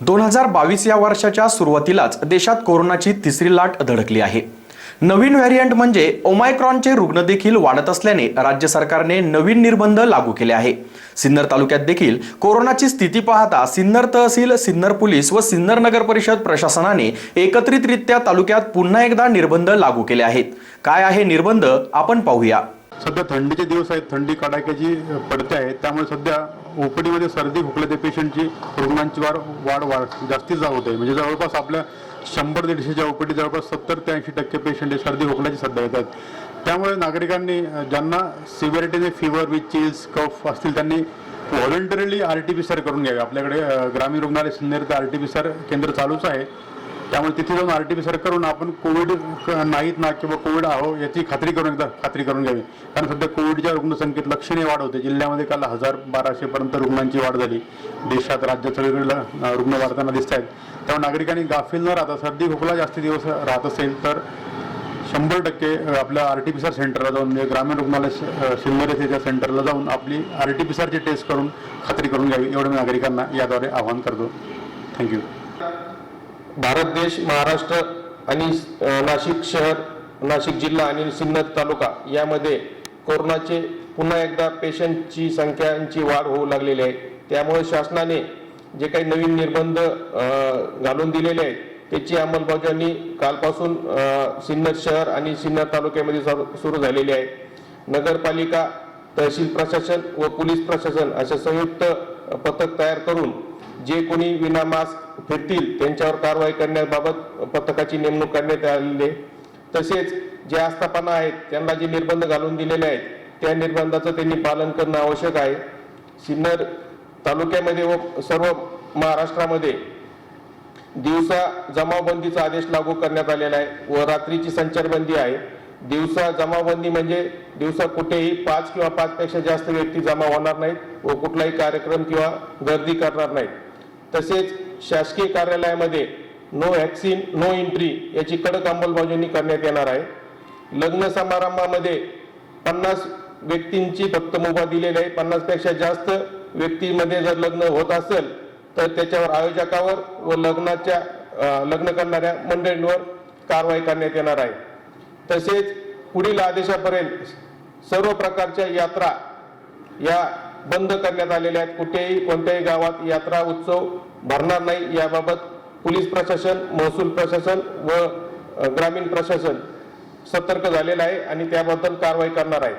दोन हजार बावीस या वर्षाच्या सुरुवातीलाच देशात कोरोनाची तिसरी लाट धडकली आहे. नवीन व्हॅरियंट म्हणजे ओमायक्रॉनचे रुग्ण देखील वाढत असल्याने राज्य सरकारने नवीन निर्बंध लागू केले आहे. सिन्नर तालुक्यात देखील कोरोनाची स्थिती पाहता सिन्नर तहसील सिन्नर पोलीस व सिन्नर नगर परिषद प्रशासनाने एकत्रितरित्या तालुक्यात पुन्हा एकदा निर्बंध लागू केले आहेत. काय आहे निर्बंध? आपण पाहूया. सध्या थंडीचे दिवस आहेत थंडी कडाक्याची पडते आहे. त्यामुळे सध्या ओपीडीमध्ये सर्दी खोकल्याच्या पेशंटची रुग्णांची वाढ वाढ वाढ जास्तीच होत आहे म्हणजे जवळपास आपल्या शंभर दीडशेच्या ओपीडी जवळपास सत्तर ते ऐंशी टक्के पेशंट हे सर्दी खोकल्याचे सध्या येतात त्यामुळे नागरिकांनी ज्यांना सिव्हिरिटीने फिवर विथ चिल्स कफ असतील त्यांनी voluntarily R T P CR करून घ्यावे. आपल्याकडे ग्रामीण रुग्णालय Sinnar R T P CR केंद्र चालूच आहे. त्यामुळे तिथे जाऊन आर टी पी सर करून आपण कोविड नाहीत ना किंवा कोविड आहो याची खात्री करून एकदा खात्री करून घ्यावी. कारण सध्या कोविडच्या रुग्णसंख्येत लक्षणीय वाढ होते. जिल्ह्यामध्ये काल हजार बाराशेपर्यंत रुग्णांची वाढ झाली. देशात राज्यात सगळीकडे रुग्ण वाढताना दिसत आहेत. त्यामुळे नागरिकांनी गाफील न राहता सर्दी खोकला जास्ती दिवस राहत असेल तर शंभर टक्के आपल्या आर टी पी आर सेंटरला जाऊन म्हणजे ग्रामीण रुग्णालय स- सिन्नर येथे त्या सेंटरला जाऊन आपली आर टी पी आरची टेस्ट करून खात्री करून घ्यावी. एवढं मी नागरिकांना याद्वारे आवाहन करतो. थँक्यू. भारत देश महाराष्ट्र आणि नाशिक शहर नाशिक जिल्हा आणि सिन्नर तालुका यामध्ये कोरोनाचे पुन्हा एकदा पेशंटची संख्यांची वाढ होऊ लागलेली आहे. त्यामुळे शासनाने जे काही नवीन निर्बंध घालून दिलेले आहेत त्याची अंमलबजावणी कालपासून सिन्नर शहर आणि सिन्नर तालुक्यामध्ये सुरू झालेली आहे. नगरपालिका तहसील प्रशासन व पोलीस प्रशासन अशा संयुक्त पथक तयार करून जे कोणी विना मास्क फिरतील त्यांच्यावर कारवाई करण्याबाबत पथकाची नेमणूक करण्यात आलेली आहे. तसेच जे आस्थापना आहेत त्यांना जे निर्बंध घालून दिलेले आहेत त्या निर्बंधाचं त्यांनी पालन करणं आवश्यक आहे. सिन्नर तालुक्यामध्ये व सर्व महाराष्ट्रामध्ये दिवसा जमावबंदीचा आदेश लागू करण्यात आलेला आहे व रात्रीची संचारबंदी आहे. दिवसा जमावबंदी म्हणजे दिवसा कुठेही पाच किंवा पाचपेक्षा जास्त व्यक्ती जमा होणार नाहीत व कुठलाही कार्यक्रम किंवा गर्दी करणार नाहीत. तसेच शासकीय कार्यालयामध्ये नो व्हॅक्सिन नो एंट्री याची कडक अंमलबजावणी करण्यात येणार आहे. लग्न समारंभामध्ये पन्नास व्यक्तींची फक्त मुभा दिलेली आहे. पन्नासपेक्षा जास्त व्यक्तीमध्ये जर लग्न होत असेल तर त्याच्यावर आयोजकावर व लग्नाच्या लग्न करणाऱ्या मंडळींवर कारवाई करण्यात येणार आहे. तसेच पुढील आदेशापर्यंत सर्व प्रकारच्या यात्रा या बंद करण्यात आलेल्या आहेत. कुठेही कोणत्याही गावात यात्रा उत्सव भरणार नाही. याबाबत पोलीस प्रशासन महसूल प्रशासन व ग्रामीण प्रशासन सतर्क झालेलं आहे आणि त्याबद्दल कारवाई करणार आहे.